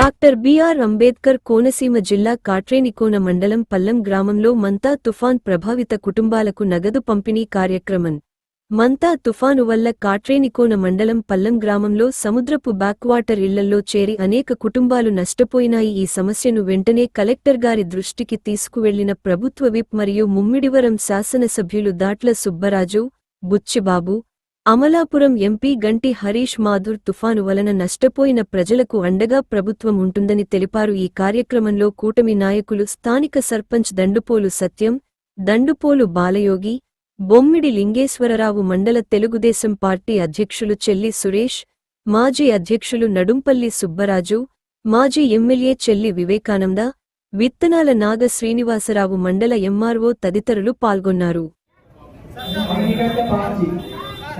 Doctor BR Ambedkar Konaseema జిల్లా కాట్రేనికోన మండలం పల్లం గ్రామంలో మంతా తుఫాన్ ప్రభావిత కుటుంబాలకు నగదు పంపిణీ కార్యక్రమం. మంతా తుఫాను వల్ల కాట్రేనికోన మండలం పల్లం గ్రామంలో సముద్రపు బ్యాక్వాటర్ ఇళ్ళలో చేరి అనేక కుటుంబాలు నష్టపోయినాయి. ఈ సమస్యను వెంటనే కలెక్టర్ గారి దృష్టికి తీసుకువెళ్ళిన ప్రభుత్వ విప్ మరియు ముమ్మిడివరం శాసనసభ్యులు దాట్ల సుబ్బరాజు బుచ్చిబాబు అమలాపురం ఎంపీ గంటి హరీష్ మాధుర్ తుఫాను వలన నష్టపోయిన ప్రజలకు అండగా ప్రభుత్వం ఉంటుందని తెలిపారు. ఈ కార్యక్రమంలో కూటమి నాయకులు స్థానిక సర్పంచ్ దండుపోలు సత్యం దండుపోలు బాలయోగి బొమ్మిడి లింగేశ్వరరావు మండల తెలుగుదేశం పార్టీ అధ్యక్షులు చెల్లి సురేష్ మాజీ అధ్యక్షులు నడుంపల్లి సుబ్బరాజు మాజీ ఎమ్మెల్యే చెల్లి వివేకానంద విత్తనాల నాగ శ్రీనివాసరావు మండల ఎంఆర్ఓ తదితరులు పాల్గొన్నారు. అన్నికంటే పాచి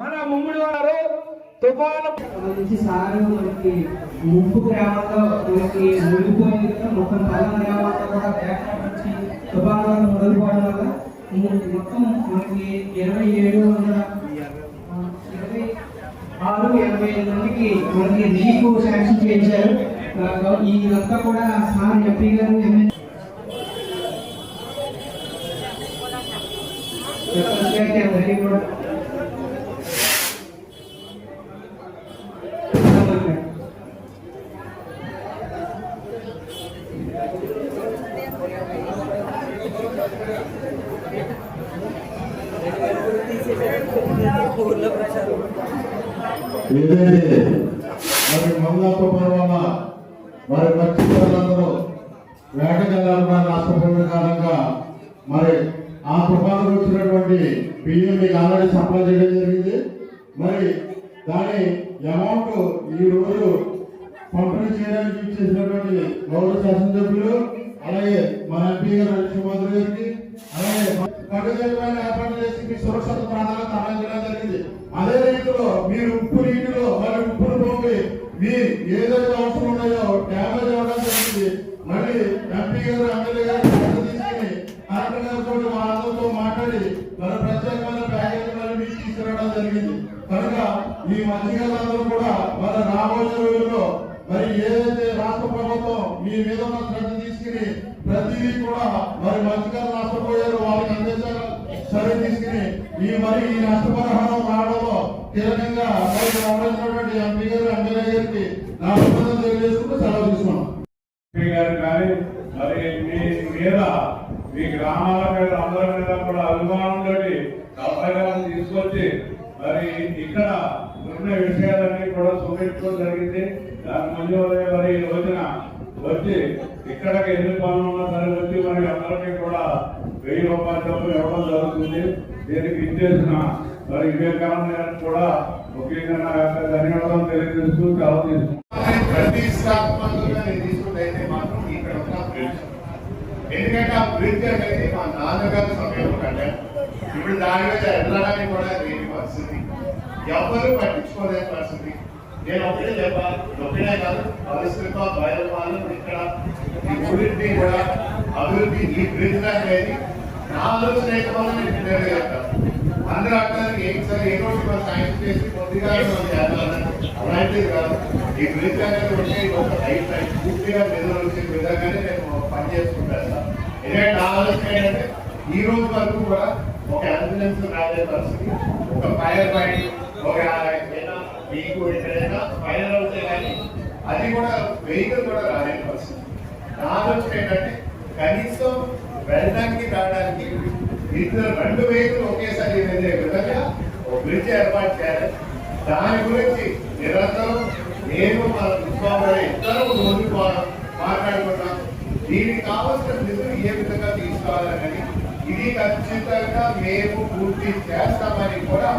మన ముమ్మిడి వారు తుఫాను నుంచి సారు మనకి ముప్పు గ్రామాల్లో మనకి మునిగిపోయింది కదా మొత్తం పల్లం గ్రామాల్లో కూడా బ్యాక్అప్ నుంచి తుఫాను మొదలుపోవడం వల్ల మొత్తం మనకి ఇరవై ఏడు వందల ఇరవై ఆరు ఇరవై ఐదు మందికి మనకి రీకు శాంక్షన్ చేయించారు. ఇదంతా కూడా సార్ ఎంపీ గారు ఎమ్మెల్యే ఏదైతే మరి మంగళ తుఫాను మరి మత్స్యకారులందరూ వేటకెళ్ళాలన్న నష్టపోయిన కారణంగా మరి ఆ తుఫాను వచ్చినటువంటి బియ్యం మీకు ఆల్రెడీ సప్లై చేయడం జరిగింది. మరి దాని అమౌంట్ ఈ రోజు పంపిణీ చేయడానికి ఇచ్చేసినటువంటి గౌరవ శాసనసభ్యులు అలాగే మన ఎంపీ గారు హరిశ్చంద్ర గారికి అలాగే కట్టుదిట్టమైన ఏర్పాటు చేసి మీ సురక్షిత ప్రాంతాలకు తరలించడం జరిగింది. అదే రీతిలో మీరు ఉప్పు నీటిలో మరి ఉప్పును పంపి మీ ఏదైతే అవసరం ఉన్నాయో డ్యామేజ్ అవ్వడం జరిగింది మళ్ళీ ఎంపీ గారు ఎమ్మెల్యే గారు తీసుకుని కలెక్టర్ గారితో వాళ్ళతో మాట్లాడి మరి ప్రత్యేకమైన ప్యాకేజీ మరి మీకు తీసుకురావడం జరిగింది. కనుక ఈ మధ్యకాలందరూ కూడా మరి రాబోయే రోజుల్లో మరి ఏదైతే రాష్ట్ర ప్రభుత్వం మీ మీద ఉన్న శ్రద్ధ తీసుకుని ప్రతిదీ కూడా మరి మత్స్యకారులు రాష్ట్రపోయారు వాళ్ళకి చర్య తీసుకుని ఈ మరి ఈ నష్టపరిహారం రావడంలో కీలకంగా మరి రావాల్సినటువంటి ఎంపీ గారు ఎమ్మెల్యే గారికి నా అభినందనలు తెలియజేసుకుంటూ సెలవు తీసుకున్నాం. ఎంపీ గారు కానీ మరి మీ మీద మీ గ్రామాల మీద అందరి మీద కూడా అభిమానంతో కలపగాలను తీసుకొచ్చి మరి ఇక్కడ ఉన్న విషయాలన్నీ కూడా చూపించడం జరిగింది దాని ముందు మరి ఈ రోజున వచ్చి ఇక్కడికి ఎన్ని పనులు ఉన్నా సరే వచ్చి మరి అందరికీ కూడా వెయ్యి రూపాయల డబ్బులు ఇవ్వడం జరుగుతుంది. దీనికి ఇచ్చేసిన మరి వివేకానంద గారికి కూడా ముఖ్యంగా నా యొక్క ధన్యవాదాలు తెలియజేస్తూ సెలవు నేను మాత్రం ఇక్కడ ఎందుకంటే ఆ బ్రిడ్జ్ అనేది మా నాన్నగారి సమయంలో కట్టారు ఇప్పుడు దాని మీద వెళ్ళడానికి కూడా లేని పరిస్థితి. ఎవరు పట్టించుకోలేని పరిస్థితి. నేను ఒకటే చెప్పాలి ఒకటే కాదు పరిశ్రమ బయలు వాళ్ళు ఇక్కడ ఈ ఊరిని కూడా అభివృద్ధి ఈ బ్రిడ్జ్ అనేది ఆలోచన స్నేహితుల వల్ల నేను నెరవేరుతాను అందరూ అంటారు ఏం సార్ ఏ రోజు కూడా సైన్స్ చేసి కొద్దిగా అలాంటిది కాదు. ఈ బ్రిడ్జ్ అనేది ఉంటే ఒక లైఫ్ లైఫ్ పూర్తిగా నిద్రొచ్చే విధంగానే నేను పని చేసుకుంటాను సార్. ఎందుకంటే నా ఆలోచన ఏంటంటే ఈ రోజు వరకు కూడా ఒక అంబులెన్స్ రాలే పరిస్థితి ఒక ఫైర్ ఫైట్ ఒక మీకు ఎక్కడైనా ఫైనల్ అవుతే కానీ అది కూడా వెహికల్ కూడా రాలేని పరిస్థితి. నా ఆలోచన ఏంటంటే కనీసం వెళ్ళడానికి రావడానికి ఇద్దరు రెండు వెహికల్ ఒకేసారి వెళ్ళే విధంగా ఒక బ్రిడ్జ్ ఏర్పాటు చేయాలి. దాని గురించి నిరంతరం నేను మన విశ్వాసం ఇద్దరు ముందు మా- మాట్లాడుకుంటాం. దీనికి కావాల్సిన నిధులు ఏ విధంగా తీసుకోవాలని ఇది ఖచ్చితంగా మేము పూర్తి చేస్తామని కూడా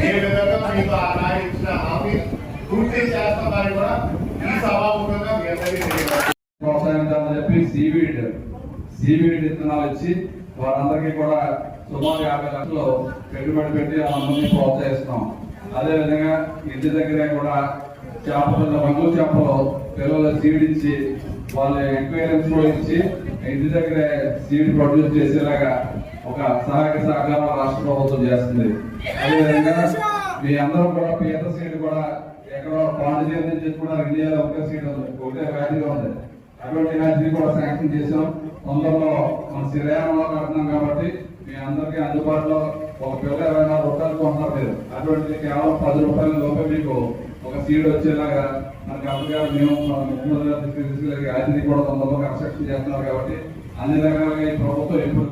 ఏ విధంగా మీకు ఆ ఇచ్చిన హామీ పూర్తి చేస్తామని కూడా ఈ సభాముఖంగా మీ అందరికీ ప్రోత్సహించాలని చెప్పి సీవీడ్ సీవీడ్ విత్తనాలు ఇచ్చి వారందరికీ కూడా సుమారు యాభై లక్షలు పెట్టుబడి పెట్టి అందరినీ ప్రోత్సహిస్తున్నాం. అదే విధంగా ఇంటి దగ్గరే కూడా చేపలు మంగు చేపలు పిల్లలు సీడ్ ఇచ్చి వాళ్ళ ఎంక్వైరీస్ కూడా ఇచ్చి ఇంటి దగ్గరే సీడ్ ప్రొడ్యూస్ చేసేలాగా ఒక సహాయక సహకారం రాష్ట్ర ప్రభుత్వం చేస్తుంది. అదేవిధంగా మీ అందరూ కూడా పీత సీట్ కూడా ఎక్కడో పాండిచేరి నుంచి కూడా ఇండియాలో ఒకే సీట్ ఉంది ఒకటే వ్యాధిగా ఉంది. అటువంటి వ్యాధిని కూడా శాంక్షన్ చేసాం తొందరలో మన శ్రీరామంలో కడుతున్నాం కాబట్టి మీ అందరికీ అందుబాటులో ఒక పిల్ల ఇరవై నాలుగు రూపాయలు కొంటారు మీరు. అటువంటి కేవలం పది రూపాయల లోపే మీకు ఒక సీడ్ వచ్చేలాగా మనకి అప్పటిగా మేము మన ముఖ్యమంత్రి గారి తీసుకెళ్ళి అది కూడా తొందరలో కన్స్ట్రక్షన్ చేస్తున్నారు కాబట్టి అన్ని రకాలుగా ఈ ప్రభుత్వం ఎప్పుడు